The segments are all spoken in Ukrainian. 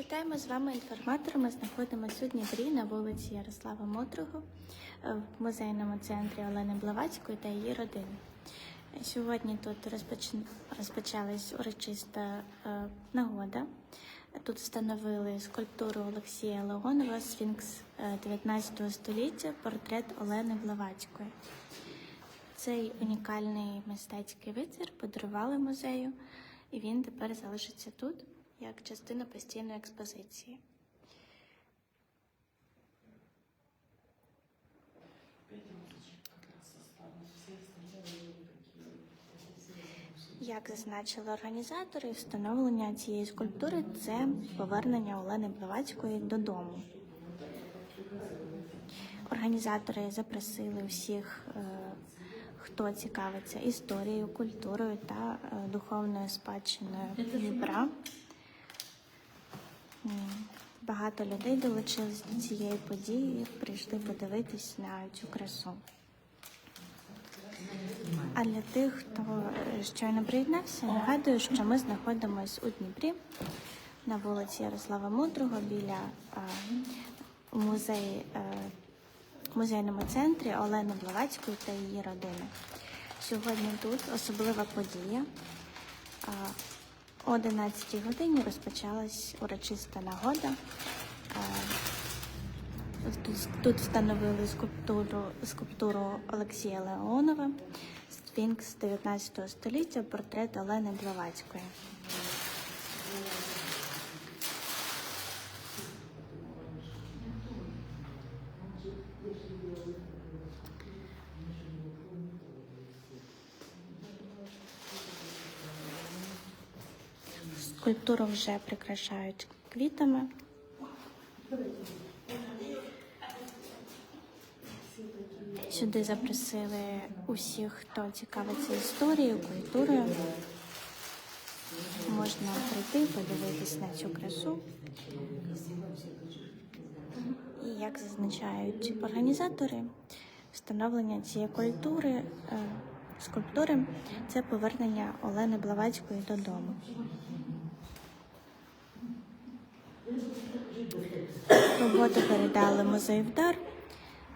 Вітаємо з вами інформатор. Ми знаходимося у Дніпрі на вулиці Ярослава Мотрого е, в музейному центрі Олени Блавацької та її родини. Сьогодні тут розпоч... розпочалась урочиста е, нагода. Тут встановили скульптуру Олексія Леонова Сфінкс е, 19 століття, портрет Олени Блавацької. Цей унікальний мистецький витвір подарували музею, і він тепер залишиться тут як частина постійної експозиції. Як зазначили організатори, встановлення цієї скульптури це повернення Олени Блавацької додому. Організатори запросили всіх, е, хто цікавиться історією, культурою та е, духовною спадщиною Дніпра. Багато людей долучились до цієї події, прийшли подивитись на цю красу. А для тих, хто е, щойно приєднався, нагадую, що ми знаходимося у Дніпрі на вулиці Ярослава Мудрого біля е, е, музейному центрі Олени Блавацької та її родини. Сьогодні тут особлива подія. О 11 годині розпочалась урочиста нагода. Тут, тут встановили скульптуру, скульптуру Олексія Леонова, Сфінкс 19 століття, портрет Олени Блавацької. Скульптуру вже прикрашають квітами. Сюди запросили усіх, хто цікавиться історією, культурою. Можна прийти, подивитись на цю красу. І як зазначають організатори, встановлення цієї культури, е, скульптури це повернення Олени Блавацької додому. Роботу передали музею вдар.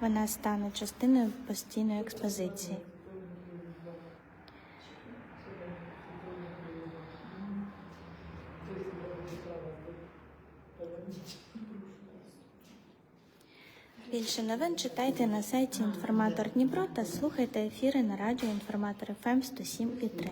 Вона стане частиною постійної експозиції. Більше новин читайте на сайті Інформатор Дніпро та слухайте ефіри на радіо Інформатор ФМ 107 і 3.